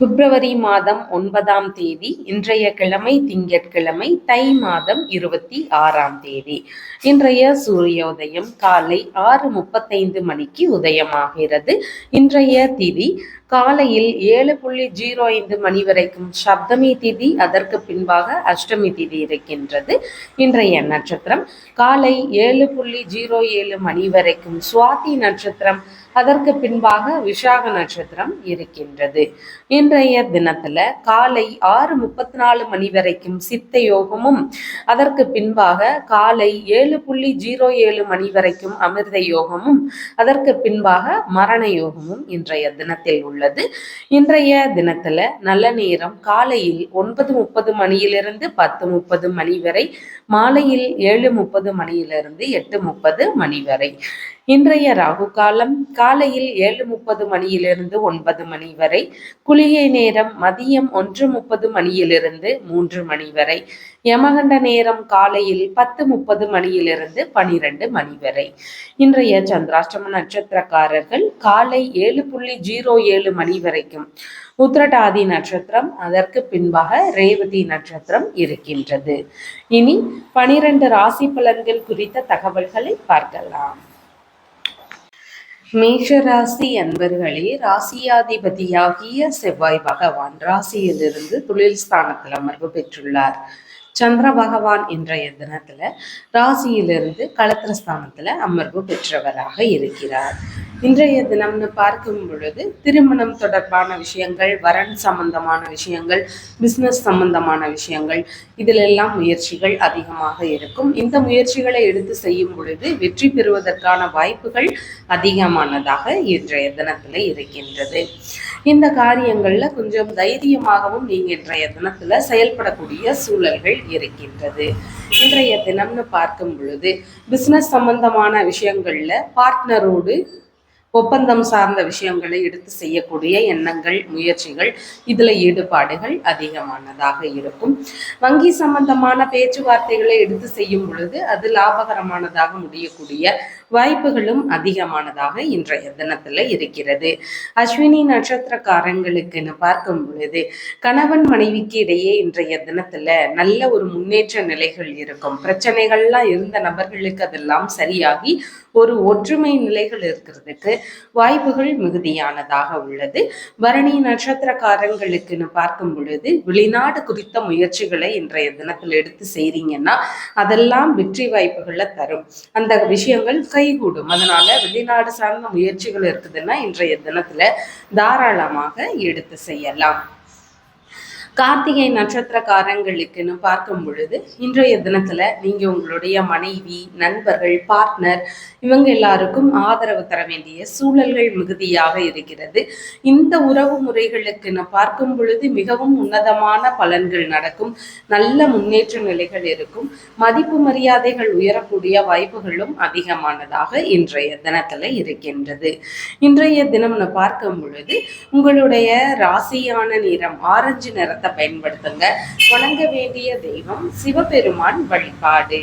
பிப்ரவரி மாதம் ஒன்பதாம் தேதி இன்றைய கிழமை திங்கட்கிழமை தை மாதம் இருபத்தி ஆறாம் தேதி. இன்றைய சூரியோதயம் காலை ஆறு முப்பத்தைந்து மணிக்கு உதயமாகிறது. இன்றைய திதி காலையில் ஏழு புள்ளி ஜீரோ ஐந்து மணி வரைக்கும் சப்தமி திதி அதற்கு பின்பாக அஷ்டமி திதி இருக்கின்றது. இன்றைய நட்சத்திரம் காலை ஏழு புள்ளி ஜீரோ ஏழு மணி வரைக்கும் சுவாதி நட்சத்திரம் அதற்கு பின்பாக விசாக நட்சத்திரம் இருக்கின்றது. இன்றைய தினத்துல காலை ஆறு முப்பத்தி நாலு மணி வரைக்கும் சித்த யோகமும் அதற்கு பின்பாக காலை ஏழு புள்ளி ஜீரோ ஏழு மணி வரைக்கும் அமிர்த யோகமும் அதற்கு பின்பாக மரண யோகமும் இன்றைய தினத்தில் உள்ளது. இன்றைய தினத்துல நல்ல நேரம் காலையில் ஒன்பது முப்பது மணியிலிருந்து பத்து முப்பது மணி வரை மாலையில் ஏழு முப்பது மணியிலிருந்து எட்டு முப்பது மணி வரை. இன்றைய ராகு காலம் காலையில் ஏழு முப்பது மணியிலிருந்து ஒன்பது மணி வரை குளிகை நேரம் மதியம் ஒன்று முப்பது மணியிலிருந்து மூன்று மணி வரை யமகண்ட நேரம் காலையில் பத்து முப்பது மணியிலிருந்து பனிரெண்டு மணி வரை. இன்றைய சந்திராஷ்டம நட்சத்திரக்காரர்கள் காலை ஏழு புள்ளி ஜீரோ ஏழு மணி வரைக்கும். உத்திரட்டாதி நட்சத்திரம் அதற்கு பின்பாக ரேவதி நட்சத்திரம் இருக்கின்றது. இனி பனிரெண்டு ராசி பலன்கள் குறித்த தகவல்களை பார்க்கலாம். மேஷராசி அன்பர்களே ராசியாதிபதியாகிய செவ்வாய் பகவான் ராசியிலிருந்து தொழில் ஸ்தானத்தில் அமர்வு பெற்றுள்ளார். சந்திர பகவான் இன்றைய தினத்துல ராசியிலிருந்து களத்திரஸ்தானத்துல அமர்வு பெற்றவராக இருக்கிறார். இன்றைய தினம்னு பார்க்கும் பொழுது திருமணம் தொடர்பான விஷயங்கள் வரன் சம்பந்தமான விஷயங்கள் பிஸ்னஸ் சம்பந்தமான விஷயங்கள் இதிலெல்லாம் முயற்சிகள் அதிகமாக இருக்கும். இந்த முயற்சிகளை எடுத்து செய்யும் பொழுது வெற்றி பெறுவதற்கான வாய்ப்புகள் அதிகமானதாக இன்றைய தினத்துல இருக்கின்றது. இந்த காரியங்கள்ல கொஞ்சம் தைரியமாகவும் நீங்க இன்றைய தினத்துல செயல்படக்கூடிய சூழல்கள் இருக்கின்றது. இன்றைய தினம்னு பார்க்கும் பொழுது பிசினஸ் சம்பந்தமான விஷயங்கள்ல பார்ட்னரோடு ஒப்பந்தம் சார்ந்த விஷயங்களை எடுத்து செய்யக்கூடிய எண்ணங்கள் முயற்சிகள் இதுல ஈடுபாடுகள் அதிகமானதாக இருக்கும். வங்கி சம்பந்தமான பேச்சுவார்த்தைகளை எடுத்து செய்யும் பொழுது அது லாபகரமானதாக முடியக்கூடிய வாய்ப்புகளும் அதிகமானதாக இன்றைய தினத்துல இருக்கிறது. அஸ்வினி நட்சத்திரக்காரங்களுக்குன்னு பார்க்கும் பொழுது கணவன் மனைவிக்கு இடையே இன்றைய தினத்துல நல்ல ஒரு முன்னேற்ற நிலைகள் இருக்கும். பிரச்சனைகள்லாம் இருந்த நபர்களுக்கு அதெல்லாம் சரியாகி ஒரு ஒற்றுமை நிலைகள் இருக்கிறதுக்கு வாய்ப்புகள் மிகுதியானதாக உள்ளது. பரணி நட்சத்திரக்காரங்களுக்குன்னு பார்க்கும் பொழுது வெளிநாடு குறித்த முயற்சிகளை இன்றைய தினத்தில் எடுத்து செய்றீங்கன்னா அதெல்லாம் வெற்றி வாய்ப்புகளை தரும். அந்த விஷயங்கள் கைகூடும். அதனால வெளிநாடு சார்ந்த முயற்சிகள் இருக்குதுன்னா இன்றைய தினத்துல தாராளமாக எடுத்து செய்யலாம். கார்த்திகை நட்சத்திரக்காரங்களுக்குன்னு பார்க்கும் பொழுது இன்றைய தினத்துல நீங்க உங்களுடைய மனைவி நண்பர்கள் பார்ட்னர் இவங்க எல்லாருக்கும் ஆதரவு தர வேண்டிய சூழல்கள் மிகுதியாக இருக்கிறது. இந்த உறவு முறைகளுக்குன்னு பார்க்கும் பொழுது மிகவும் உன்னதமான பலன்கள் நடக்கும். நல்ல முன்னேற்ற நிலைகள் இருக்கும். மதிப்பு மரியாதைகள் உயரக்கூடிய வாய்ப்புகளும் அதிகமானதாக இன்றைய தினத்துல இருக்கின்றது. இன்றைய தினம் பார்க்கும் பொழுது உங்களுடைய ராசியான நிறம் ஆரஞ்சு நிறத்தை மந்திரத்தை பயன்படுத்துங்க. வணங்க வேண்டிய தெய்வம் சிவபெருமான் வழிபாடு.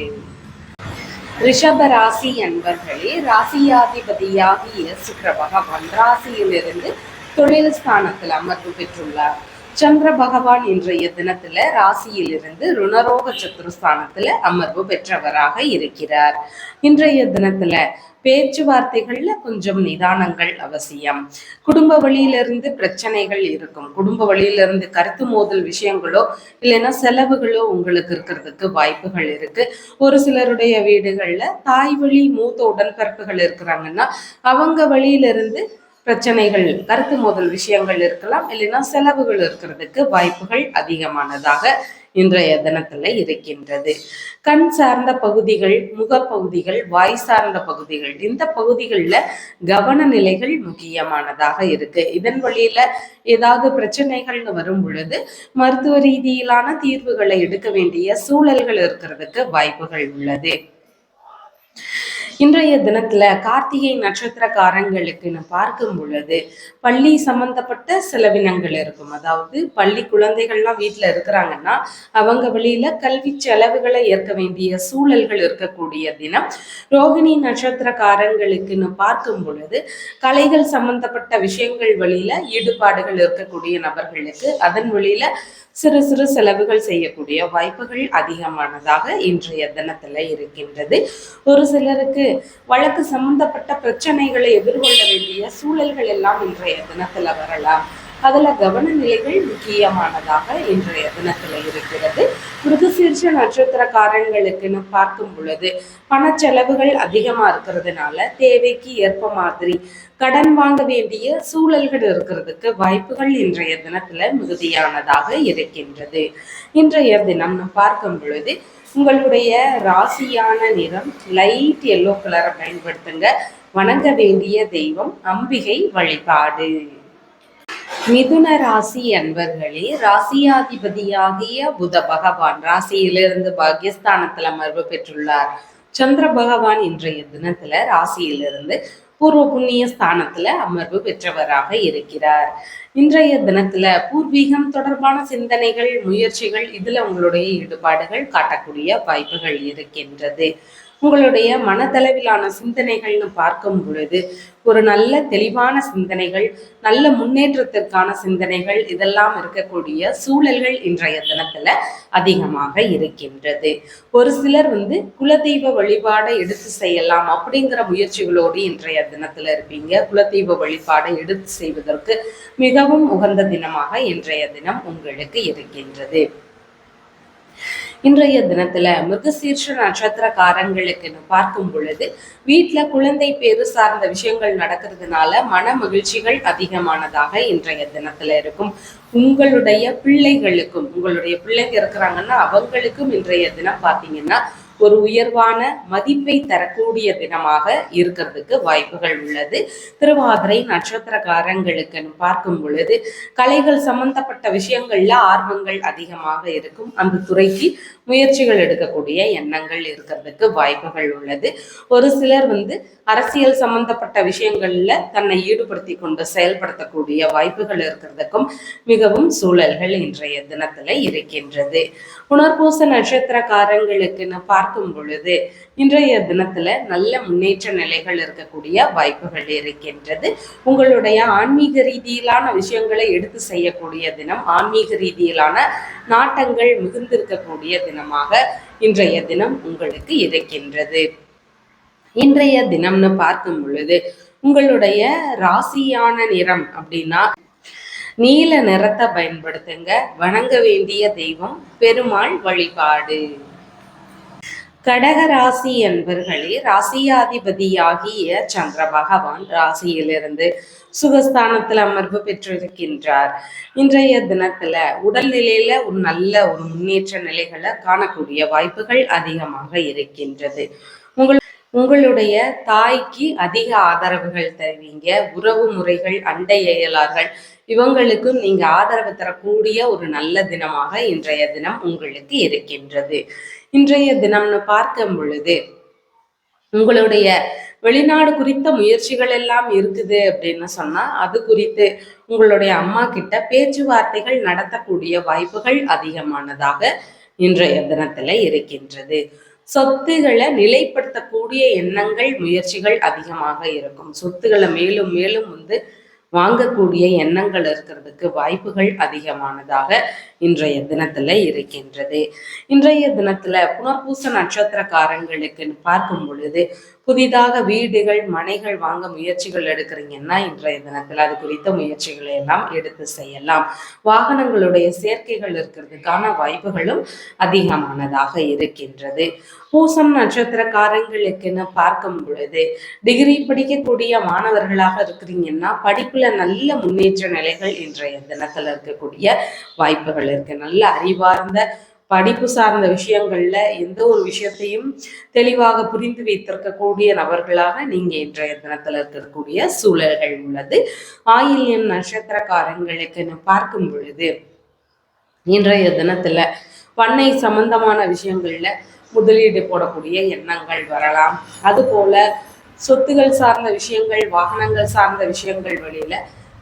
ரிஷப ராசி அன்பர்களே ராசியாதிபதியாகிய சுக்கர பகவான் ராசியிலிருந்து தொழில் ஸ்தானத்தில் அமர்வு பெற்றுள்ளார். சந்திர பகவான் இன்றைய தினத்துல ராசியிலிருந்து ருணரோக சத்துருஸ்தானத்துல அமர்வு பெற்றவராக இருக்கிறார். இன்றைய தினத்துல பேச்சுவார்த்தைகள்ல கொஞ்சம் நிதானங்கள் அவசியம். குடும்ப வழியிலிருந்து பிரச்சனைகள் இருக்கும். குடும்ப வழியிலிருந்து கருத்து மோதல் விஷயங்களோ இல்லைன்னா செலவுகளோ உங்களுக்கு இருக்கிறதுக்கு வாய்ப்புகள் இருக்கு. ஒரு சிலருடைய வீடுகள்ல தாய் வழி மூத்த உடன்பிறப்புகள் இருக்கிறாங்கன்னா அவங்க வழியிலிருந்து பிரச்சனைகள் கருத்து மோதல் விஷயங்கள் இருக்கலாம் இல்லைன்னா செலவுகள் இருக்கிறதுக்கு வாய்ப்புகள் அதிகமானதாக இன்றைய தினத்துல இருக்கின்றது. கண் சார்ந்த பகுதிகள் முகப்பகுதிகள் வாய் சார்ந்த பகுதிகள் இந்த பகுதிகளில் கவன நிலைகள் முக்கியமானதாக இருக்கு. இதன் வழியில ஏதாவது பிரச்சனைகள்னு வரும் பொழுது மருத்துவ ரீதியிலான தீர்வுகளை எடுக்க வேண்டிய சூழல்கள் இருக்கிறதுக்கு வாய்ப்புகள் உள்ளது. இன்றைய தினத்துல கார்த்திகை நட்சத்திரக்காரங்களுக்குன்னு பார்க்கும் பொழுது பள்ளி சம்பந்தப்பட்ட செலவினங்கள் இருக்கும். அதாவது பள்ளி குழந்தைகள்லாம் வீட்டில் இருக்கிறாங்கன்னா அவங்க வழியில கல்வி செலவுகளை ஏற்க வேண்டிய சூழல்கள் இருக்கக்கூடிய தினம். ரோகிணி நட்சத்திரக்காரங்களுக்குன்னு பார்க்கும் பொழுது கலைகள் சம்பந்தப்பட்ட விஷயங்கள் வழியில ஈடுபாடுகள் இருக்கக்கூடிய நபர்களுக்கு அதன் வழியில சிறு சிறு செலவுகள் செய்யக்கூடிய வாய்ப்புகள் அதிகமானதாக இன்றைய தினத்துல இருக்கின்றது. ஒரு சிலருக்கு வழக்கு சம்பந்தப்பட்ட பிரச்சனைகளை எதிர்கொள்ள வேண்டிய சூழல்கள் எல்லாம் இன்றைய தினத்துல வரலாம். அதுல கவன நிலைகள் முக்கியமானதாக இன்றைய தினத்துல இருக்கிறது. மிருகசீர்ஷ நட்சத்திரக்காரங்களுக்குன்னு பார்க்கும் பொழுது பணச்செலவுகள் அதிகமா இருக்கிறதுனால தேவைக்கு ஏற்ப மாதிரி கடன் வாங்க வேண்டிய சூழல்கள் இருக்கிறதுக்கு வாய்ப்புகள் இன்றைய தினத்துல மிகுதியானதாக இருக்கின்றது. இன்றைய தினம் பார்க்கும் பொழுது உங்களுடைய ராசியான நிறம் லைட் எல்லோ கலரை பயன்படுத்துங்க. வணங்க வேண்டிய தெய்வம் அம்பிகை வழிபாடு. மிதுன ராசி அன்பர்களே ராசியாதிபதியாகிய புத பகவான் ராசியிலிருந்து பாகியஸ்தானத்தில் அமர்வு பெற்றுள்ளார். சந்திர பகவான் இன்றைய தினத்துல ராசியிலிருந்து பூர்வ புண்ணிய ஸ்தானத்துல அமர்வு பெற்றவராக இருக்கிறார். இன்றைய தினத்துல பூர்வீகம் தொடர்பான சிந்தனைகள் முயற்சிகள் இதுல உங்களுடைய ஈடுபாடுகள் காட்டக்கூடிய வாய்ப்புகள் இருக்கின்றது. உங்களுடைய மனதளவிலான சிந்தனைகள்னு பார்க்கும் பொழுது ஒரு நல்ல தெளிவான சிந்தனைகள் நல்ல முன்னேற்றத்திற்கான சிந்தனைகள் இதெல்லாம் இருக்கக்கூடிய சூழல்கள் இன்றைய தினத்துல அதிகமாக இருக்கின்றது. ஒரு சிலர் வந்து குலதெய்வ வழிபாடை எடுத்து செய்யலாம் அப்படிங்கிற முயற்சிகளோடு இன்றைய தினத்துல இருப்பீங்க குலதெய்வ வழிபாடை எடுத்து செய்வதற்கு மிகவும் உகந்த தினமாக இன்றைய தினம் உங்களுக்கு இருக்கின்றது. இன்றைய தினத்துல மிருகசீர்ஷ நட்சத்திரக்காரங்களுக்கு பார்க்கும் பொழுது வீட்டுல குழந்தை பேரு சார்ந்த விஷயங்கள் நடக்கிறதுனால மன மகிழ்ச்சிகள் அதிகமானதாக இன்றைய தினத்துல இருக்கும். உங்களுடைய பிள்ளைகளுக்கும் உங்களுடைய பிள்ளைங்க இருக்கிறாங்கன்னா அவங்களுக்கும் இன்றைய தினம் பார்த்தீங்கன்னா ஒரு உயர்வான மதிப்பை தரக்கூடிய தினமாக இருக்கிறதுக்கு வாய்ப்புகள் உள்ளது. திருவாதிரை நட்சத்திரக்காரங்களுக்கு பார்க்கும் பொழுது கலைகள் சம்பந்தப்பட்ட விஷயங்கள்ல ஆர்வங்கள் அதிகமாக இருக்கும். அந்த துறைக்கு முயற்சிகள் எடுக்கக்கூடிய எண்ணங்கள் இருக்கிறதுக்கு வாய்ப்புகள் உள்ளது. ஒரு சிலர் வந்து அரசியல் சம்பந்தப்பட்ட விஷயங்கள்ல தன்னை ஈடுபடுத்தி கொண்டு செயல்படுத்தக்கூடிய வாய்ப்புகள் இருக்கிறதுக்கும் மிகவும் சூழல்கள் இன்றைய தினத்துல இருக்கின்றது. புனர்பூச நட்சத்திரக்காரங்களுக்குன்னு பார்க்கும் பொழுது இன்றைய தினத்துல நல்ல முன்னேற்ற நிலைகள் இருக்கக்கூடிய வாய்ப்புகள் இருக்கின்றது. உங்களுடைய ஆன்மீக ரீதியிலான விஷயங்களை எடுத்து செய்யக்கூடிய தினம் ஆன்மீக ரீதியிலான நாட்டங்கள் மிகுந்திருக்கக்கூடிய தினமாக இன்றைய தினம் உங்களுக்கு இருக்கின்றது. இன்றைய தினம்னு பார்க்கும் பொழுது உங்களுடைய ராசியான நிறம் அப்படின்னா நீல நிறத்தை பயன்படுத்துங்க. வணங்க வேண்டிய தெய்வம் பெருமாள் வழிபாடு. கடகராசி என்பர்களே ராசியாதிபதியாகிய சந்திர பகவான் ராசியிலிருந்து சுகஸ்தானத்தில் அமர்வு பெற்றிருக்கின்றார். இன்றைய தினத்துல உடல்நிலையில ஒரு நல்ல ஒரு முன்னேற்ற நிலைகளை காணக்கூடிய வாய்ப்புகள் அதிகமாக இருக்கின்றது. உங்களுடைய தாய்க்கு அதிக ஆதரவுகள் தருவீங்க. உறவு முறைகள் அண்டை இயலார்கள் இவங்களுக்கும் நீங்க ஆதரவு தரக்கூடிய ஒரு நல்ல தினமாக இன்றைய தினம் உங்களுக்கு இருக்கின்றது. இன்றைய தினம்னு பார்க்கும் பொழுது உங்களுடைய வெளிநாடு குறித்த முயற்சிகள் எல்லாம் இருக்குது அப்படின்னு சொன்னா அது குறித்து உங்களுடைய அம்மா கிட்ட பேச்சுவார்த்தைகள் நடத்தக்கூடிய வாய்ப்புகள் அதிகமானதாக இன்றைய தினத்துல இருக்கின்றது. சொத்துகளை நிலைப்படுத்தக்கூடிய எண்ணங்கள் முயற்சிகள் அதிகமாக இருக்கும். சொத்துக்களை மேலும் மேலும் வந்து வாங்கக்கூடிய எண்ணங்கள் இருக்கிறதுக்கு வாய்ப்புகள் அதிகமானதாக இன்றைய தினத்துல இருக்கின்றது. இன்றைய தினத்துல புனர்பூச நட்சத்திரக்காரங்களுக்கு பார்க்கும் பொழுது புதிதாக வீடுகள் மனைகள் வாங்க முயற்சிகள் எடுக்கிறீங்கன்னா இன்றைய தினத்தில் அது குறித்த முயற்சிகளை எல்லாம் எடுத்து செய்யலாம். வாகனங்களுடைய சேர்க்கைகள் இருக்கிறதுக்கான வாய்ப்புகளும் அதிகமானதாக இருக்கின்றது. பூசம் நட்சத்திரக்காரங்களுக்குன்னு பார்க்கும் பொழுது டிகிரி படிக்கக்கூடிய மாணவர்களாக இருக்கிறீங்கன்னா படிப்புல நல்ல முன்னேற்ற நிலைகள் இன்றைய தினத்துல இருக்கக்கூடிய வாய்ப்புகள் இருக்கு. நல்ல அறிவார்ந்த படிப்பு சார்ந்த விஷயங்கள்ல எந்த ஒரு விஷயத்தையும் தெளிவாக புரிந்து வைத்திருக்கக்கூடிய நபர்களாக நீங்க இன்றைய தினத்துல இருக்கக்கூடிய சூழல்கள் உள்ளது. ஆயில்யம் நட்சத்திரக்காரங்களுக்கு பார்க்கும் பொழுது இன்றைய தினத்துல பண்ணை சம்பந்தமான விஷயங்கள்ல முதலீடு போடக்கூடிய எண்ணங்கள் வரலாம். அதுபோல சொத்துகள் சார்ந்த விஷயங்கள் வாகனங்கள் சார்ந்த விஷயங்கள் வழியில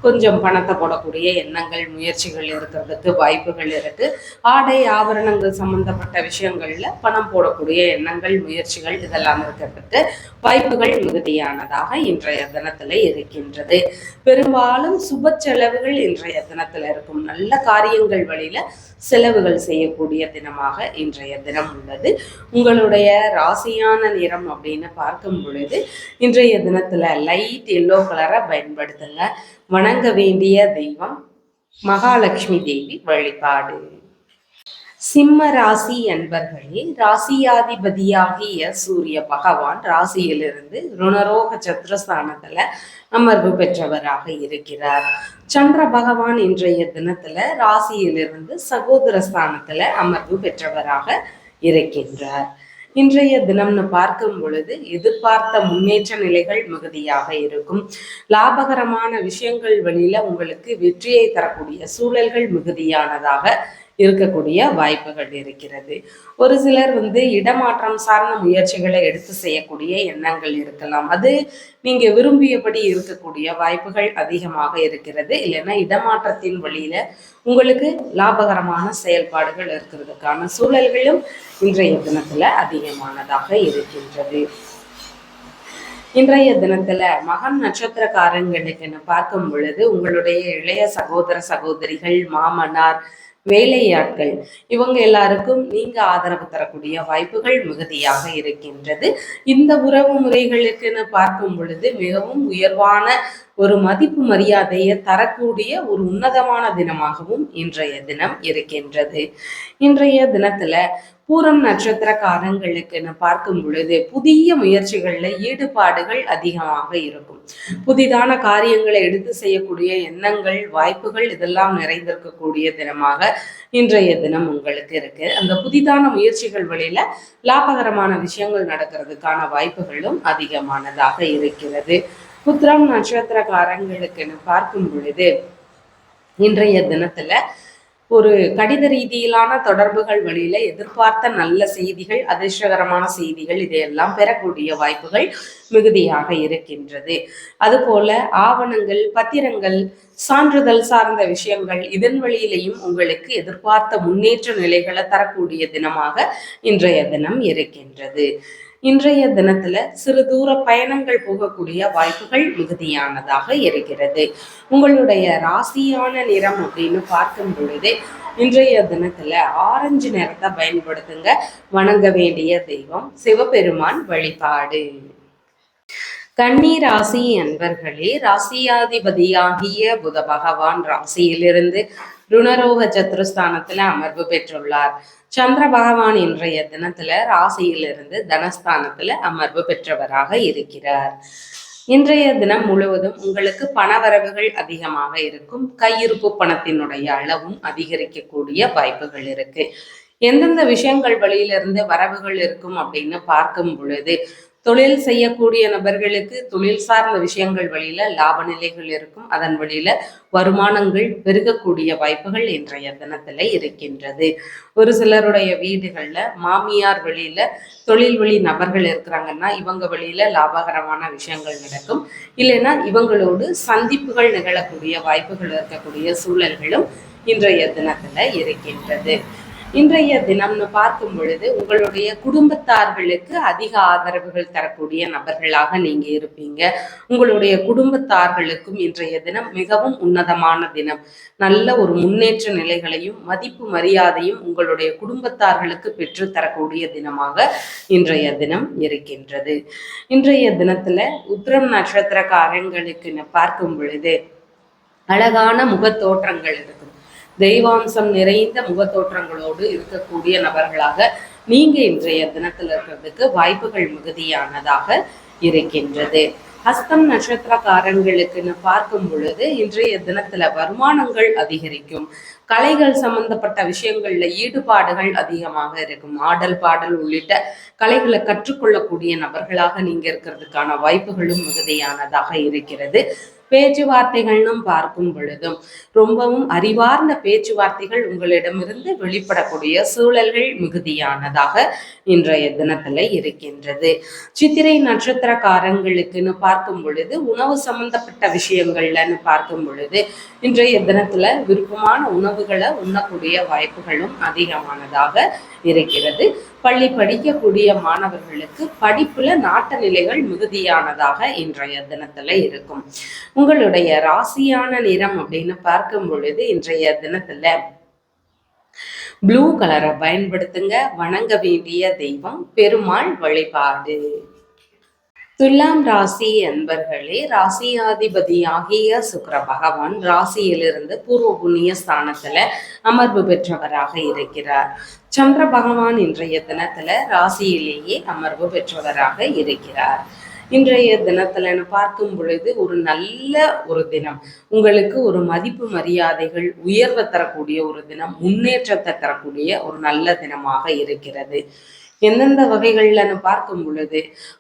கொஞ்சம் பணத்தை போடக்கூடிய எண்ணங்கள் முயற்சிகள் இருக்கிறதுக்கு வாய்ப்புகள் இருக்கு. ஆடை ஆபரணங்கள் சம்பந்தப்பட்ட விஷயங்கள்ல பணம் போடக்கூடிய எண்ணங்கள் முயற்சிகள் இதெல்லாம் இருக்கிறதுக்கு வாய்ப்புகள் மிகுதியானதாக இன்றைய தினத்துல இருக்கின்றது. பெரும்பாலும் சுப செலவுகள் இன்றைய தினத்துல இருக்கும். நல்ல காரியங்கள் வழியில செலவுகள் செய்யக்கூடிய தினமாக இன்றைய தினம் உள்ளது. உங்களுடைய ராசியான நிறம் அப்படின்னு பார்க்கும் பொழுது இன்றைய தினத்துல லைட் எல்லோ கலரை பயன்படுத்துங்க. வணங்க வேண்டிய தெய்வம் மகாலட்சுமி தேவி வழிபாடு. சிம்ம ராசி அன்பர்களே ராசியாதிபதியாகிய சூரிய பகவான் ராசியிலிருந்து ருணரோக சத்ரஸ்தானத்துல அமர்வு பெற்றவராக இருக்கிறார். சந்திர பகவான் இன்றைய தினத்துல ராசியிலிருந்து சகோதர ஸ்தானத்துல அமர்வு பெற்றவராக இருக்கின்றார். இன்றைய தினம்னு பார்க்கும் பொழுது எதிர்பார்த்த முன்னேற்ற நிலைகள் மிகுதியாக இருக்கும். லாபகரமான விஷயங்கள் வழியில உங்களுக்கு வெற்றியை தரக்கூடிய சூழல்கள் மிகுதியானதாக இருக்கக்கூடிய வாய்ப்புகள் இருக்கிறது. ஒரு சிலர் வந்து இடமாற்றம் சார்ந்த முயற்சிகளை எடுத்து செய்யக்கூடிய எண்ணங்கள் இருக்கலாம். அது நீங்க விரும்பியபடி இருக்கக்கூடிய வாய்ப்புகள் அதிகமாக இருக்கிறது. இல்லைன்னா இடமாற்றத்தின் வழியில உங்களுக்கு லாபகரமான செயல்பாடுகள் இருக்கிறதுக்கான சூழல்களும் இன்றைய தினத்துல அதிகமானதாக இருக்கின்றது. இன்றைய தினத்துல மகன் நட்சத்திரக்காரங்களுக்கு பார்க்கும் பொழுது உங்களுடைய இளைய சகோதர சகோதரிகள் மாமனார் வேலையாட்கள். இவங்க எல்லாருக்கும் நீங்க ஆதரவு தரக்கூடிய வாய்ப்புகள் மிகுதியாக இருக்கின்றது. இந்த உறவு முறைகளுக்குன்னு பார்க்கும் பொழுது மிகவும் உயர்வான ஒரு மதிப்பு மரியாதையை தரக்கூடிய ஒரு உன்னதமான தினமாகவும் இன்றைய தினம் இருக்கின்றது. இன்றைய தினத்துல பூரம் நட்சத்திரக்காரங்களுக்குன்னு பார்க்கும் பொழுது புதிய முயற்சிகள்ல ஈடுபாடுகள் அதிகமாக இருக்கும். புதிதான காரியங்களை எடுத்து செய்யக்கூடிய எண்ணங்கள் வாய்ப்புகள் இதெல்லாம் நிறைந்திருக்கக்கூடிய தினமாக இன்றைய தினம் உங்களுக்கு இருக்கு. அந்த புதிதான முயற்சிகள் வழியில லாபகரமான விஷயங்கள் நடக்கிறதுக்கான வாய்ப்புகளும் அதிகமானதாக இருக்கிறது. புத்திரம் நட்சத்திரக்காரங்களுக்குன்னு பார்க்கும் பொழுது இன்றைய தினத்துல ஒரு கடித ரீதியிலான தொடர்புகள் வழியில எதிர்பார்த்த நல்ல செய்திகள் அதிர்ஷ்டகரமான செய்திகள் இதையெல்லாம் பெறக்கூடிய வாய்ப்புகள் மிகுதியாக இருக்கின்றது. அதுபோல ஆவணங்கள் பத்திரங்கள் சான்றிதழ் சார்ந்த விஷயங்கள் இதன் வழியிலையும் உங்களுக்கு எதிர்பார்த்த முன்னேற்ற நிலைகளை தரக்கூடிய தினமாக இன்றைய தினம் இருக்கின்றது. இன்றைய தினத்துல சிறு தூர பயணங்கள் போகக்கூடிய வாய்ப்புகள் மிகுதியானதாக இருக்கிறது. உங்களுடைய ராசியான நிறம் அப்படின்னு பார்க்கும் பொழுது இன்றைய தினத்துல ஆரஞ்சு நிறத்தை பயன்படுத்துங்க. வணங்க வேண்டிய தெய்வம் சிவபெருமான் வழிபாடு. கன்னி ராசி அன்பர்களே ராசியாதிபதியாகிய புத பகவான் ராசியிலிருந்து ருணரோக சத்ருஸ்தானத்துல அமர்வு பெற்றுள்ளார். சந்திர பகவான் இன்றைய தினத்துல ராசியிலிருந்து தனஸ்தானத்துல அமர்வு பெற்றவராக இருக்கிறார். இன்றைய தினம் முழுவதும் உங்களுக்கு பணவரவுகள் அதிகமாக இருக்கும். கையிருப்பு பணத்தினுடைய அளவும் அதிகரிக்கக்கூடிய வாய்ப்புகள் இருக்கு. எந்தெந்த விஷயங்கள் வழியிலிருந்து வரவுகள் இருக்கும் அப்படின்னு பார்க்கும் பொழுது தொழில் செய்யக்கூடிய நபர்களுக்கு தொழில் சார்ந்த விஷயங்கள் வழியில லாப நிலைகள் இருக்கும். அதன் வழியில வருமானங்கள் பெருகக்கூடிய வாய்ப்புகள் இன்றைய தினத்துல இருக்கின்றது. ஒரு சிலருடைய வீடுகள்ல மாமியார் வழியில தொழில் வழி நபர்கள் இருக்கிறாங்கன்னா இவங்க வழியில லாபகரமான விஷயங்கள் நடக்கும். இல்லைன்னா இவங்களோடு சந்திப்புகள் நிகழக்கூடிய வாய்ப்புகள் இருக்கக்கூடிய சூழல்களும் இன்றைய தினத்துல இருக்கின்றது. இன்றைய தினம்னு பார்க்கும் பொழுது உங்களுடைய குடும்பத்தார்களுக்கு அதிக ஆதரவுகள் தரக்கூடிய நபர்களாக நீங்க இருப்பீங்க. உங்களுடைய குடும்பத்தார்களுக்கும் இன்றைய தினம் மிகவும் உன்னதமான தினம். நல்ல ஒரு முன்னேற்ற நிலைகளையும் மதிப்பு மரியாதையும் உங்களுடைய குடும்பத்தார்களுக்கு பெற்று தரக்கூடிய தினமாக இன்றைய தினம் இருக்கின்றது. இன்றைய தினத்துல உத்திரம் நட்சத்திரக்காரங்களுக்கு பார்க்கும் பொழுது அழகான முகத்தோற்றங்கள் இருக்கும் தெய்வாம்சம் நிறைந்த முகத்தோற்றங்களோடு இருக்கக்கூடிய நபர்களாக நீங்க இன்றைய தினத்துல இருக்கிறதுக்கு வாய்ப்புகள் மிகுதியானதாக இருக்கின்றது. ஹஸ்தம் நட்சத்திரக்காரங்களுக்குன்னு பார்க்கும் பொழுது இன்றைய தினத்துல வருமானங்கள் அதிகரிக்கும். கலைகள் சம்பந்தப்பட்ட விஷயங்கள்ல ஈடுபாடுகள் அதிகமாக இருக்கும். ஆடல் பாடல் உள்ளிட்ட கலைகளை கற்றுக்கொள்ளக்கூடிய நபர்களாக நீங்க இருக்கிறதுக்கான வாய்ப்புகளும் மிகுதியானதாக இருக்கிறது. பேச்சுவார்த்தைகள்னும் பார்க்கும் பொழுதும் ரொம்பவும் அறிவார்ந்த பேச்சுவார்த்தைகள் உங்களிடமிருந்து வெளிப்படக்கூடிய சூழல்கள் மிகுதியானதாக இன்றைய தினத்துல இருக்கின்றது. சித்திரை நட்சத்திரக்காரங்களுக்குன்னு பார்க்கும் பொழுது உணவு சம்பந்தப்பட்ட விஷயங்கள்லன்னு பார்க்கும் பொழுது இன்றைய தினத்துல விருப்பமான உணவுகளை உண்ணக்கூடிய வாய்ப்புகளும் அதிகமானதாக இருக்கிறது. பள்ளி படிக்கக்கூடிய மாணவர்களுக்கு படிப்புல நாட்ட நிலைகள் மிகுதியானதாக இன்றைய தினத்துல இருக்கும். உங்களுடைய ராசியான நிறம் அப்படின்னு பார்க்கும் பொழுது இன்றைய தினத்துல ப்ளூ கலரை பயன்படுத்துங்க. வணங்க வேண்டிய தெய்வம் பெருமாள் வழிபாடு. துலாம் ராசி என்பர்களே ராசியாதிபதியாகிய சுக்கர பகவான் ராசியிலிருந்து பூர்வ புண்ணிய ஸ்தானத்துல அமர்வு பெற்றவராக இருக்கிறார். சந்திர பகவான் இன்றைய தினத்துல ராசியிலேயே அமர்வு பெற்றவராக இருக்கிறார். இன்றைய தினத்துல பார்க்கும் பொழுது ஒரு நல்ல ஒரு தினம். உங்களுக்கு ஒரு மதிப்பு மரியாதைகள் உயர்வை தரக்கூடிய ஒரு தினம் முன்னேற்றத்தை தரக்கூடிய ஒரு நல்ல தினமாக இருக்கிறது. எந்தெந்த வகைகள்லன்னு பார்க்கும் பொழுது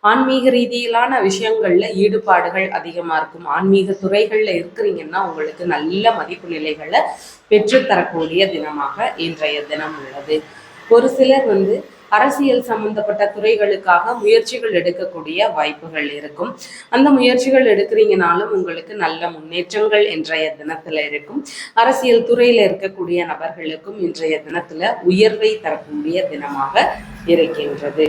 ஆன்மீக ரீதியிலான விஷயங்கள்ல ஈடுபாடுகள் அதிகமா இருக்கும். ஆன்மீக துறைகள்ல இருக்கிறீங்கன்னா உங்களுக்கு நல்ல மதிப்பு நிலைகளை பெற்றுத்தரக்கூடிய தினமாக இன்றைய தினம் உள்ளது. ஒரு சிலர் வந்து அரசியல் சம்பந்தப்பட்ட துறைகளுக்காக முயற்சிகள் எடுக்கக்கூடிய வாய்ப்புகள் இருக்கும். அந்த முயற்சிகள் எடுக்கிறீங்கனாலும் உங்களுக்கு நல்ல முன்னேற்றங்கள் இன்றைய தினத்துல இருக்கும். அரசியல் துறையில இருக்கக்கூடிய நபர்களுக்கும் இன்றைய தினத்துல உயர்வை தரக்கூடிய தினமாக இருக்கின்றது.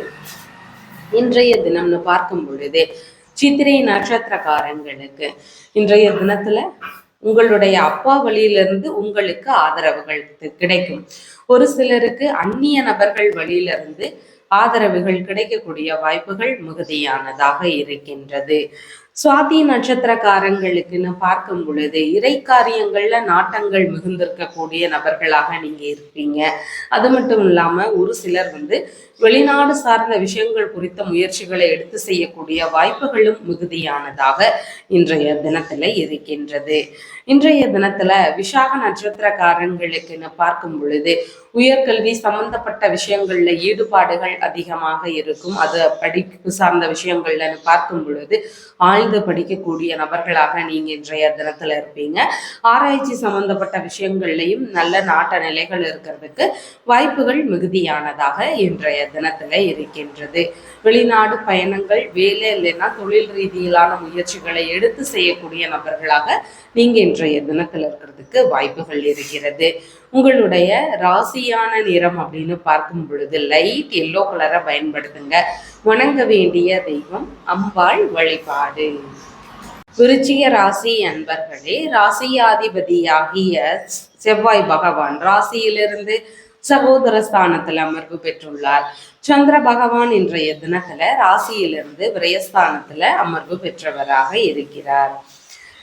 இன்றைய தினம்னு பார்க்கும் பொழுது சித்திரை நட்சத்திரக்காரங்களுக்கு இன்றைய தினத்துல உங்களுடைய அப்பா வழியிலிருந்து உங்களுக்கு ஆதரவுகள் கிடைக்கும். ஒரு சிலருக்கு அந்நிய நபர்கள் வழியிலிருந்து ஆதரவுகள் கிடைக்கக்கூடிய வாய்ப்புகள் மிகுதியானதாக இருக்கின்றது. சுவாதி நட்சத்திரக்காரங்களுக்குன்னு பார்க்கும் பொழுது இறை காரியங்கள்ல நாட்டங்கள் மிகுந்திருக்கக்கூடிய நபர்களாக நீங்க இருப்பீங்க. அது மட்டும் இல்லாம ஒரு சிலர் வந்து வெளிநாடு சார்ந்த விஷயங்கள் குறித்த முயற்சிகளை எடுத்து செய்யக்கூடிய வாய்ப்புகளும் மிகுதியானதாக இன்றைய தினத்துல இருக்கின்றது. இன்றைய தினத்துல விசாக நட்சத்திரக்காரங்களுக்குன்னு பார்க்கும் பொழுது உயர்கல்வி சம்பந்தப்பட்ட விஷயங்கள்ல ஈடுபாடுகள் அதிகமாக இருக்கும். அது படிப்பு சார்ந்த விஷயங்கள்லன்னு பார்க்கும் பொழுது ஆழ்ந்து படிக்கக்கூடிய நபர்களாக நீங்க இன்றைய தினத்துல இருப்பீங்க. ஆராய்ச்சி சம்பந்தப்பட்ட விஷயங்கள்லையும் நல்ல நாட்ட நிலைகள் இருக்கிறதுக்கு வாய்ப்புகள் மிகுதியானதாக இன்றைய தினத்துல இருக்கின்றது. வெளிநாடு பயணங்கள் வேலை இல்லைன்னா தொழில் ரீதியிலான முயற்சிகளை எடுத்து செய்யக்கூடிய நபர்களாக நீங்க இன்றைய தினத்தில் இருக்கிறதுக்கு வாய்ப்புகள் இருக்கிறது. உங்களுடைய ராசியான நிறம் அப்படின்னு பார்க்கும் பொழுது லைட் எல்லோ கலரை பயன்படுத்துங்க. வணங்க வேண்டிய தெய்வம் அம்பாள் வழிபாடு. விருச்சிக ராசி அன்பர்களே ராசியாதிபதியாகிய செவ்வாய் பகவான் ராசியிலிருந்து சகோதர ஸ்தானத்தில் அமர்வு பெற்றுள்ளார். சந்திர பகவான் இன்றைய தினத்துல ராசியிலிருந்து விரயஸ்தானத்துல அமர்வு பெற்றவராக இருக்கிறார்.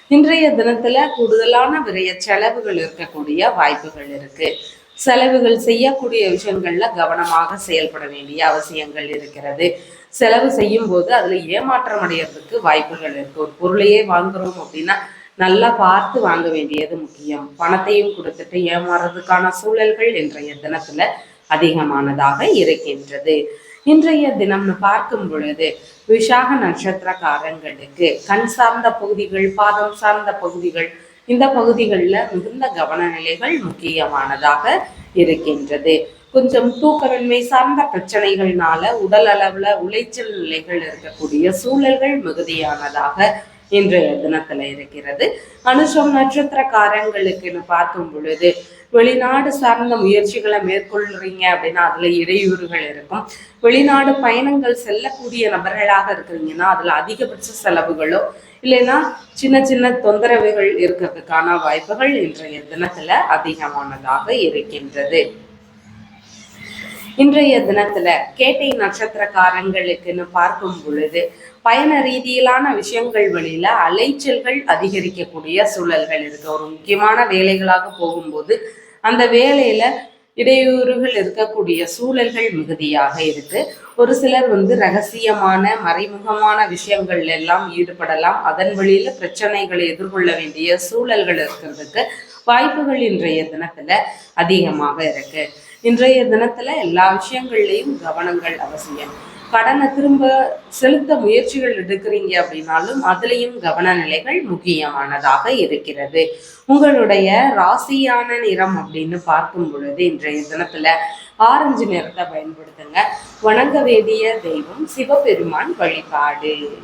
இன்றைய தினத்துல கூடுதலான விரைய செலவுகள் இருக்கக்கூடிய வாய்ப்புகள் இருக்கு. செலவுகள் செய்யக்கூடிய விஷயங்கள்ல கவனமாக செயல்பட வேண்டிய அவசியங்கள் இருக்கிறது. செலவு செய்யும் போது அதுல ஏமாற்றம் அடையிறதுக்கு வாய்ப்புகள் இருக்கு. ஒரு பொருளையே வாங்குறோம் அப்படின்னா நல்லா பார்த்து வாங்க வேண்டியது முக்கியம். பணத்தையும் கொடுத்துட்டு ஏமாறுறதுக்கான சூழல்கள் இன்றைய தினத்துல அதிகமானதாக இருக்கின்றது. இன்றைய தினம்னு பார்க்கும் பொழுது விஷாக நட்சத்திரக்காரங்களுக்கு கண் சார்ந்த பகுதிகள் பாதம் சார்ந்த பகுதிகள் இந்த பகுதிகளில் மிகுந்த கவனநிலைகள் முக்கியமானதாக இருக்கின்றது. கொஞ்சம் தூக்கமின்மை சார்ந்த பிரச்சனைகள்னால உடல் அளவுல உளைச்சல் நிலைகள் இருக்கக்கூடிய சூழல்கள் மிகுதியானதாக இன்றைய தினத்துல இருக்கிறது. அனுஷம் நட்சத்திரக்காரங்களுக்குன்னு பார்க்கும் பொழுது வெளிநாடு சார்ந்த முயற்சிகளை மேற்கொள்றீங்க அப்படின்னா அதுல இடையூறுகள் இருக்கும். வெளிநாடு பயணங்கள் செல்லக்கூடிய நபர்களாக இருக்கிறீங்கன்னா அதுல அதிகபட்ச செலவுகளோ இல்லைன்னா சின்ன சின்ன தொந்தரவுகள் இருக்கிறதுக்கான வாய்ப்புகள் இன்றைய தினத்துல அதிகமானதாக இருக்கின்றது. இன்றைய தினத்துல கேட்டை நட்சத்திரக்காரங்களுக்குன்னு பார்க்கும் பொழுது பயண ரீதியிலான விஷயங்கள் வழியில அலைச்சல்கள் அதிகரிக்கக்கூடிய சூழல்கள் இருக்கு. ஒரு முக்கியமான வேலைகளாக போகும்போது அந்த வேலையில இடையூறுகள் இருக்கக்கூடிய சூழல்கள் மிகுதியாக இருக்கு. ஒரு சிலர் வந்து ரகசியமான மறைமுகமான விஷயங்கள் எல்லாம் ஈடுபடலாம். அதன் வழியில பிரச்சனைகளை எதிர்கொள்ள வேண்டிய சூழல்கள் இருக்கிறதுக்கு வாய்ப்புகள் இன்றைய தினத்துல அதிகமாக இருக்கு. இன்றைய தினத்துல எல்லா விஷயங்கள்லையும் கவனங்கள் அவசியம். கடனை திரும்ப செலுத்த முயற்சிகள் எடுக்கிறீங்க அப்படின்னாலும் அதுலேயும் கவன நிலைகள் முக்கியமானதாக இருக்கிறது. உங்களுடைய ராசியான நிறம் அப்படின்னு பார்க்கும் பொழுது இன்றைய தினத்துல ஆரஞ்சு நிறத்தை பயன்படுத்துங்க. வணங்க வேண்டிய தெய்வம் சிவபெருமான் வழிபாடு.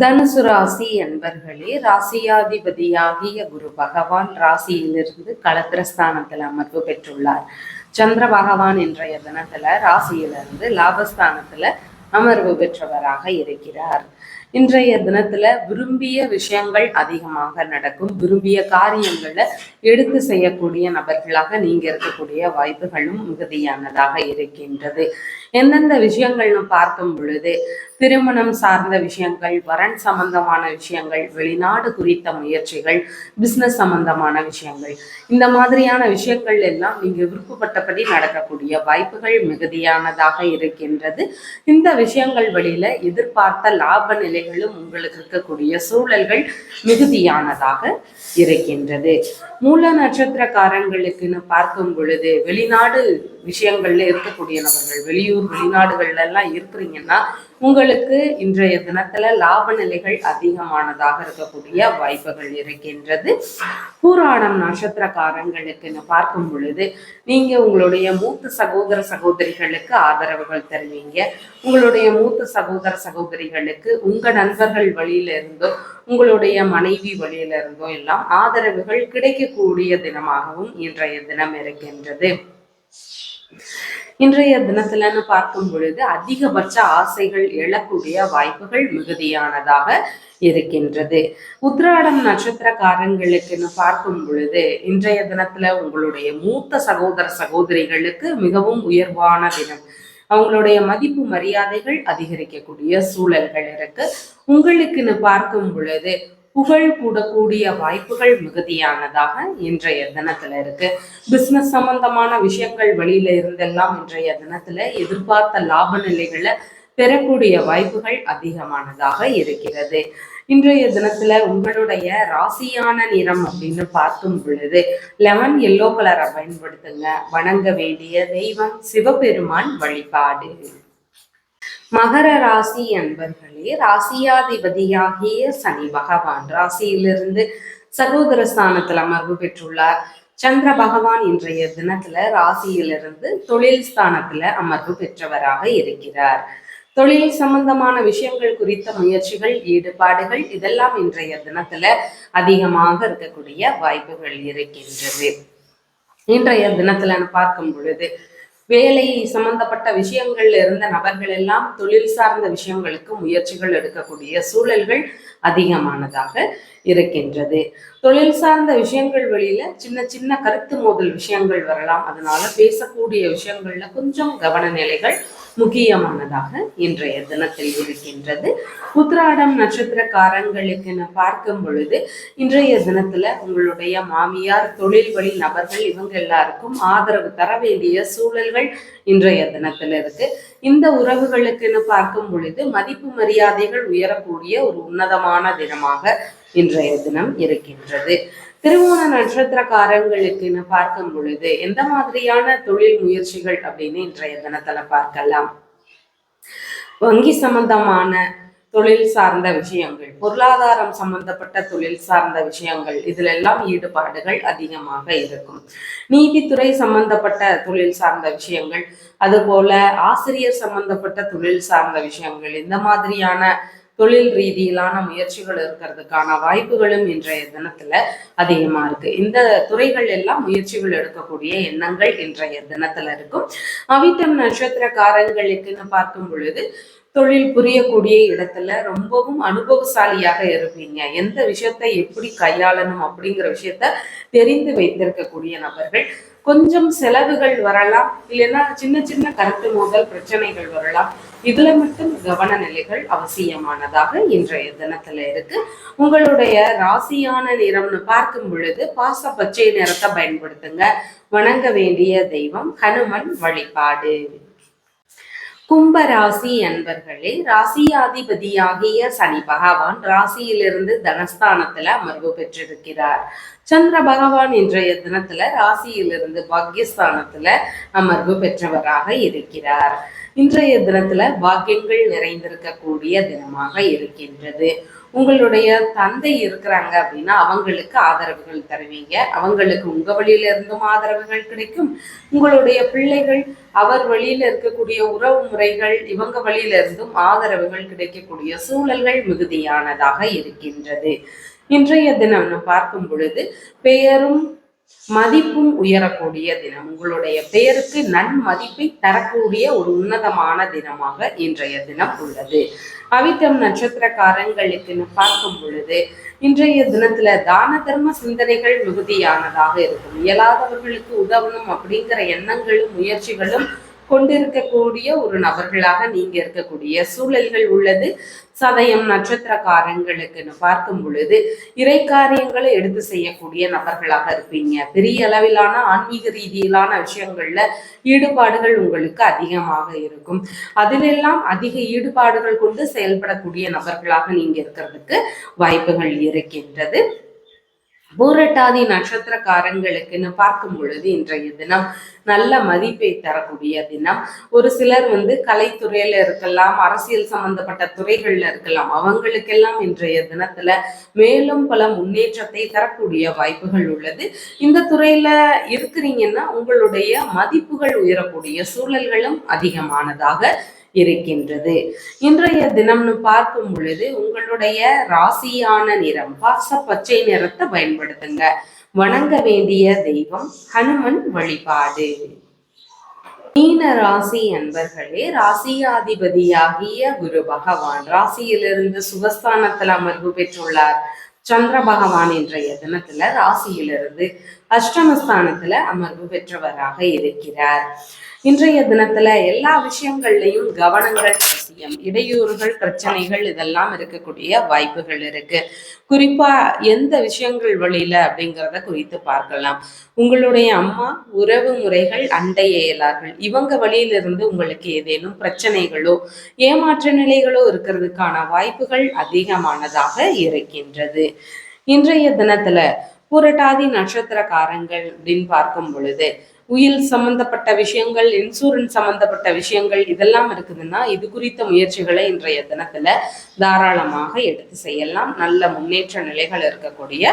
தனுசு ராசி என்பர்களே ராசியாதிபதியாகிய குரு பகவான் ராசியிலிருந்து களத்திரஸ்தானத்தில் அமர்வு பெற்றுள்ளார். சந்திர பகவான் இன்றைய தினத்துல ராசியிலிருந்து லாபஸ்தானத்துல அமர்வு பெற்றவராக இருக்கிறார். இன்றைய தினத்துல விரும்பிய விஷயங்கள் அதிகமாக நடக்கும். விரும்பிய காரியங்களை எடுத்து செய்யக்கூடிய நபர்களாக நீங்க இருக்கக்கூடிய வாய்ப்புகளும் மிகுதியானதாக இருக்கின்றது. எந்தெந்த விஷயங்கள்னு பார்க்கும் பொழுது திருமணம் சார்ந்த விஷயங்கள் வரன் சம்பந்தமான விஷயங்கள் வெளிநாடு குறித்த முயற்சிகள் பிசினஸ் சம்பந்தமான விஷயங்கள் இந்த மாதிரியான விஷயங்கள் எல்லாம் நீங்க விருப்பப்பட்டபடி நடக்கக்கூடிய வாய்ப்புகள் மிகுதியானதாக இருக்கின்றது. இந்த விஷயங்கள் வழியில எதிர்பார்த்த லாப நிலைகளும் உங்களுக்கு இருக்கக்கூடிய சூழல்கள் மிகுதியானதாக இருக்கின்றது. மூல நட்சத்திரக்காரங்களுக்குன்னு பார்க்கும் பொழுது வெளிநாடு விஷயங்கள்ல இருக்கக்கூடிய நபர்கள் வெளியூர் வெளிநாடுகள்ல எல்லாம் இருக்கிறீங்கன்னா உங்களுக்கு இன்றைய தினத்துல லாப நிலைகள் அதிகமானதாக இருக்கக்கூடிய வாய்ப்புகள் இருக்கின்றது. பூராடம் நட்சத்திரக்காரங்களுக்குன்னு பார்க்கும் பொழுது நீங்க உங்களுடைய மூத்த சகோதர சகோதரிகளுக்கு ஆதரவுகள் தருவீங்க. உங்களுடைய மூத்த சகோதர சகோதரிகளுக்கு உங்க நண்பர்கள் வழியில இருந்தோ உங்களுடைய மனைவி வழியில இருந்தோ எல்லாம் ஆதரவுகள் கிடைக்கக்கூடிய தினமாகவும் இன்றைய தினம் இருக்கின்றது. இன்றைய தினத்துலன்னு பார்க்கும் பொழுது அதிகபட்ச ஆசைகள் எழக்கூடிய வாய்ப்புகள் மிகுதியானதாக இருக்கின்றது. உத்ராடம் நட்சத்திரக்காரங்களுக்குன்னு பார்க்கும் பொழுது இன்றைய தினத்துல உங்களுடைய மூத்த சகோதர சகோதரிகளுக்கு மிகவும் உயர்வான தினம். அவங்களுடைய மதிப்பு மரியாதைகள் அதிகரிக்கக்கூடிய சூழல்கள் இருக்கு. உங்களுக்குன்னு பார்க்கும் பொழுது புகழ் கூடக்கூடிய வாய்ப்புகள் மிகுதியானதாக இன்றைய தினத்துல இருக்கு. பிசினஸ் சம்பந்தமான விஷயங்கள் வெளியில இருந்தெல்லாம் இன்றைய தினத்துல எதிர்பார்த்த லாப நிலைகளை பெறக்கூடிய வாய்ப்புகள் அதிகமானதாக இருக்கிறது. இன்றைய தினத்துல உங்களுடைய ராசியான நிறம் அப்படின்னு பார்க்கும் பொழுது லெமன் எல்லோ கலரை பயன்படுத்துங்க. வணங்க வேண்டிய தெய்வம் சிவபெருமான் வழிபாடு. மகர ராசி அன்பர்களே ராசியாதிபதியாகிய சனி பகவான் ராசியிலிருந்து சகோதர ஸ்தானத்தில் அமர்வு பெற்றுள்ளார். சந்திர பகவான் இன்றைய தினத்துல ராசியிலிருந்து தொழில் ஸ்தானத்துல அமர்வு பெற்றவராக இருக்கிறார். தொழில் சம்பந்தமான விஷயங்கள் குறித்த முயற்சிகள் ஈடுபாடுகள் இதெல்லாம் இன்றைய தினத்துல அதிகமாக இருக்கக்கூடிய வாய்ப்புகள் இருக்கின்றது. இன்றைய தினத்துல பார்க்கும் பொழுது வேலை சம்பந்தப்பட்ட விஷயங்கள்ல இருந்த நபர்கள் எல்லாம் தொழில் சார்ந்த விஷயங்களுக்கு முயற்சிகள் எடுக்கக்கூடிய சூழல்கள் அதிகமானதாக இருக்கின்றது. தொழில் சார்ந்த விஷயங்கள் வழியில சின்ன சின்ன கருத்து மோதல் விஷயங்கள் வரலாம். அதனால பேசக்கூடிய விஷயங்கள்ல கொஞ்சம் கவன நிலைகள் முக்கியமானதாக இன்றைய தினத்தில் இருக்கின்றது. உத்ராடம் நட்சத்திரக்காரங்களுக்கு பார்க்கும் பொழுது இன்றைய தினத்துல உங்களுடைய மாமியார் தொழில் வழி நபர்கள் இவங்க எல்லாருக்கும் ஆதரவு தர வேண்டிய சூழல்கள் இன்றைய தினத்துல இருக்கு. இந்த உறவுகளுக்குன்னு பார்க்கும் பொழுது மதிப்பு மரியாதைகள் உயரக்கூடிய ஒரு உன்னதமான தினமாக இன்றைய தினம் இருக்கின்றது. திருவோண நட்சத்திரக்காரங்களுக்குன்னு பார்க்கும் பொழுது எந்த மாதிரியான தொழில் முயற்சிகள் அப்படின்னு இன்றைய தினத்துல பார்க்கலாம். வங்கி சம்பந்தமான தொழில் சார்ந்த விஷயங்கள் பொருளாதாரம் சம்பந்தப்பட்ட தொழில் சார்ந்த விஷயங்கள் இதுல எல்லாம் ஈடுபாடுகள் அதிகமாக இருக்கும். நீதித்துறை சம்பந்தப்பட்ட தொழில் சார்ந்த விஷயங்கள் அதுபோல ஆசிரியர் சம்பந்தப்பட்ட தொழில் சார்ந்த விஷயங்கள் இந்த மாதிரியான தொழில் ரீதியிலான முயற்சிகள் இருக்கிறதுக்கான வாய்ப்புகளும் இன்றைய தினத்துல அதிகமா இருக்கு. இந்த துறைகள் எல்லாம் முயற்சிகள் எடுக்கக்கூடிய எண்ணங்கள் இன்றைய தினத்துல இருக்கும். அவிட்டம் நட்சத்திரக்காரங்களுக்குன்னு பார்க்கும் பொழுது தொழில் புரியக்கூடிய இடத்துல ரொம்பவும் அனுபவசாலியாக இருப்பீங்க. எந்த விஷயத்தை எப்படி கையாளணும் அப்படிங்கிற விஷயத்த தெரிந்து வைத்திருக்கக்கூடிய நபர்கள். கொஞ்சம் செலவுகள் வரலாம். இல்லைன்னா சின்ன சின்ன கருத்து மோதல் பிரச்சனைகள் வரலாம். இதுல மட்டும் கவன நிலைகள் அவசியமானதாக இன்றைய தினத்துல இருக்கு. உங்களுடைய ராசியான நிறம்னு பார்க்கும் பொழுது பாச பச்சை நிறத்தை பயன்படுத்துங்க. வணங்க வேண்டிய தெய்வம் ஹனுமன் வழிபாடு. கும்ப ராசி அன்பர்களே ராசியாதிபதியாகிய சனி பகவான் ராசியிலிருந்து தனஸ்தானத்துல அமர்வு பெற்றிருக்கிறார். சந்திர பகவான் இன்றைய தினத்துல ராசியிலிருந்து பாக்யஸ்தானத்துல அமர்வு பெற்றவராக இருக்கிறார். இன்றைய தினத்துல பாக்கியங்கள் நிறைந்திருக்கக்கூடிய தினமாக இருக்கின்றது. உங்களுடைய தந்தை இருக்கிறாங்க அப்படின்னா அவங்களுக்கு ஆதரவுகள் தருவீங்க. அவங்களுக்கு உங்க வழியில இருந்தும் ஆதரவுகள் கிடைக்கும். உங்களுடைய பிள்ளைகள் அவர் வழியில இருக்கக்கூடிய உறவு முறைகள் இவங்க வழியில இருந்தும் ஆதரவுகள் கிடைக்கக்கூடிய சூழல்கள் மிகுதியானதாக இருக்கின்றது. இன்றைய தினம் பார்க்கும் பொழுது பெயரும் மதிப்பும் உயரக்கூடிய தினம். உங்களுடைய பெயருக்கு நன்மதிப்பை தரக்கூடிய ஒரு உன்னதமான தினமாக இன்றைய தினம் உள்ளது. அவித்தம் நட்சத்திரக்காரங்களுக்கு பார்க்கும் பொழுது இன்றைய தினத்துல தான தர்ம சிந்தனைகள் மிகுதியானதாக இருக்கும். இயலாதவர்களுக்கு உதவணும் அப்படிங்கிற எண்ணங்களும் முயற்சிகளும் கொண்டிருக்கக்கூடிய ஒரு நபர்களாக நீங்க இருக்கக்கூடிய சூழல்கள் உள்ளது. சதயம் நட்சத்திரக்காரங்களுக்குன்னு பார்க்கும் பொழுது இறை காரியங்களை எடுத்து செய்யக்கூடிய நபர்களாக இருப்பீங்க. பெரிய அளவிலான ஆன்மீக ரீதியிலான விஷயங்கள்ல ஈடுபாடுகள் உங்களுக்கு அதிகமாக இருக்கும். அதிலெல்லாம் அதிக ஈடுபாடுகள் கொண்டு செயல்படக்கூடிய நபர்களாக நீங்க இருக்கிறதுக்கு வாய்ப்புகள் இருக்கின்றது. பூரட்டாதி நட்சத்திரக்காரங்களுக்குன்னு பார்க்கும் பொழுது இன்றைய தினம் நல்ல மதிப்பை தரக்கூடிய தினம். ஒரு சிலர் வந்து கலைத்துறையில இருக்கலாம் அரசியல் சம்பந்தப்பட்ட துறைகள்ல இருக்கலாம். அவங்களுக்கெல்லாம் இன்றைய தினத்துல மேலும் பல முன்னேற்றத்தை தரக்கூடிய வாய்ப்புகள் உள்ளது. இந்த துறையில இருக்கிறீங்கன்னா உங்களுடைய மதிப்புகள் உயரக்கூடிய சூழல்களும் அதிகமானதாக இருக்கின்றது. இன்றைய தினம்னு பார்க்கும் பொழுது உங்களுடைய ராசியான நிறம் பாச பச்சை நிறத்தை பயன்படுத்துங்க. வணங்க வேண்டிய தெய்வம் ஹனுமன் வழிபாடு. மீன ராசி அன்பர்களே ராசியாதிபதியாகிய குரு பகவான் ராசியிலிருந்து சுகஸ்தானத்தில் அமர்வு பெற்றுள்ளார். சந்திர பகவான் இன்றைய தினத்துல ராசியிலிருந்து அஷ்டமஸ்தானத்துல அமர்வு பெற்றவராக இருக்கிறார். இன்றைய தினத்துல எல்லா விஷயங்கள்லையும் கவனங்கள் அவசியம். இடையூறுகள் பிரச்சனைகள் இதெல்லாம் இருக்கக்கூடிய வாய்ப்புகள் இருக்கு. குறிப்பா எந்த விஷயங்கள் வழியில அப்படிங்கிறத குறித்து பார்க்கலாம். உங்களுடைய அம்மா உறவு முறைகள் அண்டை இயலார்கள். இவங்க வழியிலிருந்து உங்களுக்கு ஏதேனும் பிரச்சனைகளோ ஏமாற்ற நிலைகளோ இருக்கிறதுக்கான வாய்ப்புகள் அதிகமானதாக இருக்கின்றது. இன்றைய தினத்துல புரட்டாதி நட்சத்திரக்காரங்கள் அப்படின்னு பார்க்கும் பொழுது உயில் சம்பந்தப்பட்ட விஷயங்கள் இன்சூரன்ஸ் சம்பந்தப்பட்ட விஷயங்கள் இதெல்லாம் இருக்குதுன்னா இது குறித்த முயற்சிகளை இன்றைய தினத்துல தாராளமாக எடுத்து செய்யலாம். நல்ல முன்னேற்ற நிலைகள் இருக்கக்கூடிய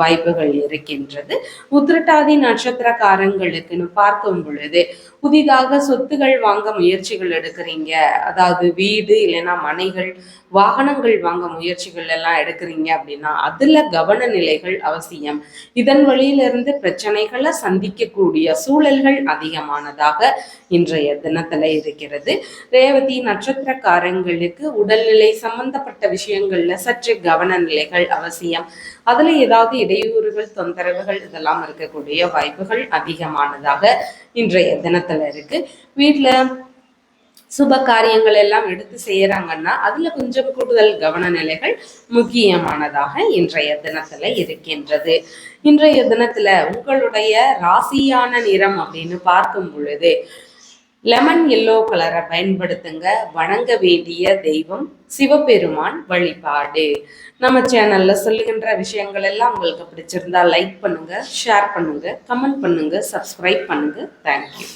வாய்ப்புகள் இருக்கின்றது. உத்திரட்டாதி நட்சத்திரக்காரங்களுக்குன்னு பார்க்கும் பொழுது புதிதாக சொத்துகள் வாங்க முயற்சிகள் எடுக்கிறீங்க. அதாவது வீடு இல்லைன்னா மனைகள் வாகனங்கள் வாங்க முயற்சிகள் எல்லாம் எடுக்கிறீங்க அப்படின்னா அதுல கவன நிலைகள் அவசியம். இதன் வழியிலிருந்து பிரச்சனைகளை சந்திக்கக்கூடிய சூழல்கள் அதிகமானதாக இன்றைய தினத்துல இருக்கிறது. ரேவதி நட்சத்திரக்காரங்களுக்கு உடல்நிலை சம்பந்தப்பட்ட விஷயங்கள்ல சற்று கவன நிலைகள் அவசியம். அதுல ஏதாவது இடையூறுகள் தொந்தரவுகள் இதெல்லாம் இருக்கக்கூடிய வாய்ப்புகள் அதிகமானதாக இன்றைய தினத்துல இருக்கு. வீட்டுல சுப காரியங்கள் எல்லாம் எடுத்து செய்யறாங்கன்னா அதுல கொஞ்சம் கூடுதல் கவன நிலைகள் முக்கியமானதாக இன்றைய தினத்துல இருக்கின்றது. இன்றைய தினத்துல உங்களுடைய ராசியான நிறம் அப்படின்னு பார்க்கும் பொழுது லெமன் எல்லோ கலரை பயன்படுத்துங்க. வணங்க வேண்டிய தெய்வம் சிவபெருமான் வழிபாடு. நம்ம சேனலில் சொல்லுகின்ற விஷயங்கள் எல்லாம் உங்களுக்கு பிடிச்சிருந்தா லைக் பண்ணுங்கள் ஷேர் பண்ணுங்கள் கமெண்ட் பண்ணுங்கள் சப்ஸ்கிரைப் பண்ணுங்கள் தேங்க்யூ